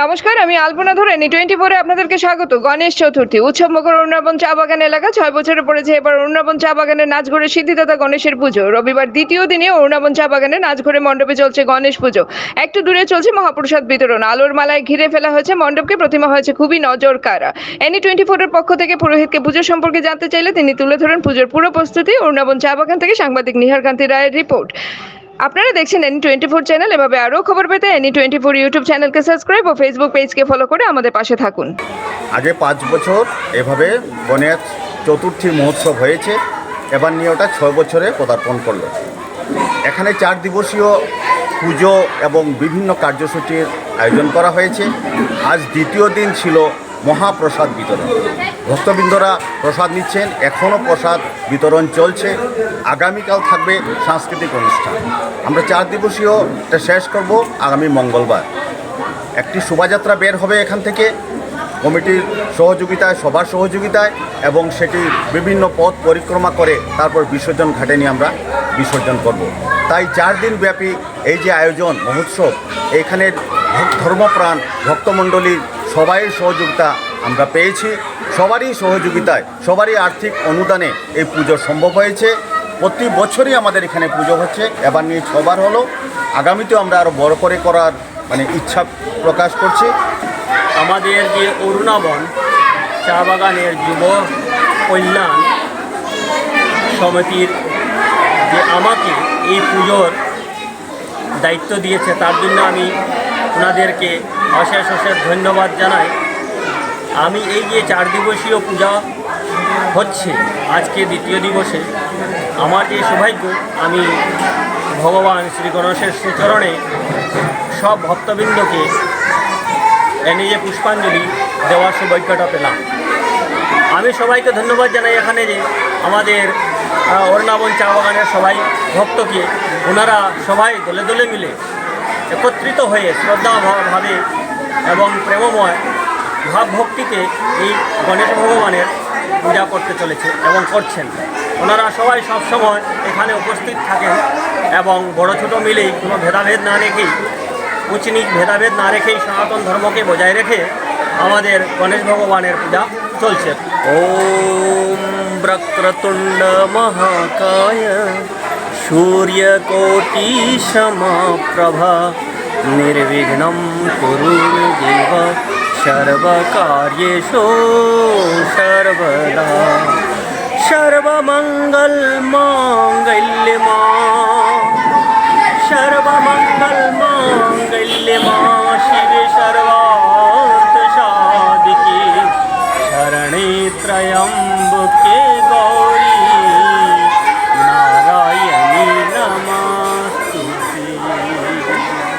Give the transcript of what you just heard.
নমস্কার, আমি আলপনা ধরেন টোয়েন্টি ফোরে আপনাদেরকে স্বাগত। গণেশ চতুর্থী, উৎসব মুখর অরুণাবন চা বাগান এলাকা, ছয় বছরে পড়েছে এবার অরুণাবন চা বাগানের নাচ ঘরে সিদ্ধিদাতা গণেশের পুজো। রবিবার দ্বিতীয় দিনে অরুণাবন চা বাগানে নাচ ঘরে মণ্ডপে চলছে গণেশ পুজো। একটু দূরে চলছে মহাপ্রসাদ বিতরণ। আলোর মালায় ঘিরে ফেলা হয়েছে মণ্ডপকে, প্রতিমা হয়েছে খুবই নজর কারা এনি টোয়েন্টি ফোরের পক্ষ থেকে পুরোহিতকে পুজো সম্পর্কে জানতে চাইলে তিনি তুলে ধরেন পুজোর পুরো প্রস্তুতি। অরুণাবন চা বাগান থেকে সাংবাদিক নিহারকান্তি রায়ের রিপোর্ট। আপনারা দেখছেন এনি টোয়েন্টি ফোর চ্যানেল এভাবে আরও খবর পেতে এনি টোয়েন্টি ফোর ইউটিউব চ্যানেলকে সাবস্ক্রাইব ও ফেসবুক পেজকে ফলো করে আমাদের পাশে থাকুন। আগে পাঁচ বছর এভাবে গণেশ চতুর্থী মহোৎসব হয়েছে, এবার নিয়ে ওটা ছয় বছরে পদার্পণ করল। এখানে চার দিবসীয় পুজো এবং বিভিন্ন কার্যসূচির আয়োজন করা হয়েছে। আজ দ্বিতীয় দিন ছিল মহাপ্রসাদ বিতরণ। ভক্তবৃন্দরা প্রসাদ নিচ্ছেন, এখনও প্রসাদ বিতরণ চলছে। আগামীকাল থাকবে সাংস্কৃতিক অনুষ্ঠান। আমরা চার দিবসীয়টা শেষ করব আগামী মঙ্গলবার। একটি শোভাযাত্রা বের হবে এখান থেকে। কমিটির সহযোগিতায় সবার সহযোগিতায় এবং সেটি বিভিন্ন পথ পরিক্রমা করে তারপর বিসর্জন ঘাটে নিয়ে আমরা বিসর্জন করব। তাই চার দিন ব্যাপী এই যে আয়োজন, মহোৎসব এইখানের ভক- ধর্মপ্রাণ, ভক্তমণ্ডলীর সবাই সহযোগিতা আমরা পেয়েছি, সবারই সহযোগিতায়, সবারই আর্থিক অনুদানে এই পুজো সম্ভব হয়েছে। প্রতি বছরই আমাদের এখানে পুজো হচ্ছে, এবার নিয়ে ছবার হলো। আগামীতেও আমরা আরও বড় করে করার মানে ইচ্ছা প্রকাশ করছি। আমাদের যে অরুণাবন, চা বাগানের যুব কল্যাণ সমিতির যে আমাকে এই পুজোর দায়িত্ব দিয়েছে, তার জন্য আমি ওনাদেরকে অশেষ অশেষ ধন্যবাদ জানাই। আমি এই যে চার দিবসীয় পূজা হচ্ছে, আজকে দ্বিতীয় দিবসে, আমার যে সৌভাগ্য, আমি ভগবান শ্রী গণেশের শ্রীচরণে সব ভক্তবৃন্দকে এনে যে পুষ্পাঞ্জলি দেওয়ার সৌভাগ্যটা পেলাম। আমি সবাইকে ধন্যবাদ জানাই এখানে যে আমাদের অরুণাবন চা বাগানের সবাই ভক্তকে, ওনারা সবাই দলে দলে মিলে একত্রিত হয়ে শ্রদ্ধা ভা- ভাবে এবং প্রেমময় ভাব ভক্তিতে এই গণেশ ভগবানের পূজা করতে চলেছে এবং করছেন। ওনারা সবাই সবসময় এখানে উপস্থিত থাকেন এবং বড় ছোট মিলেই কোনো ভেদাভেদ না রেখেই উচ্চ নিচ ভেদাভেদ না রেখেই সনাতন ধর্মকে বজায় রেখে আমাদের গণেশ ভগবানের পূজা চলছে। ওম ব্রক্রতুণ্ড মহাকায়। সূর্যকোটি সমপ্রভা নির্বিঘ্নম কুরু দেব সর্বকার্যেষু সর্বদা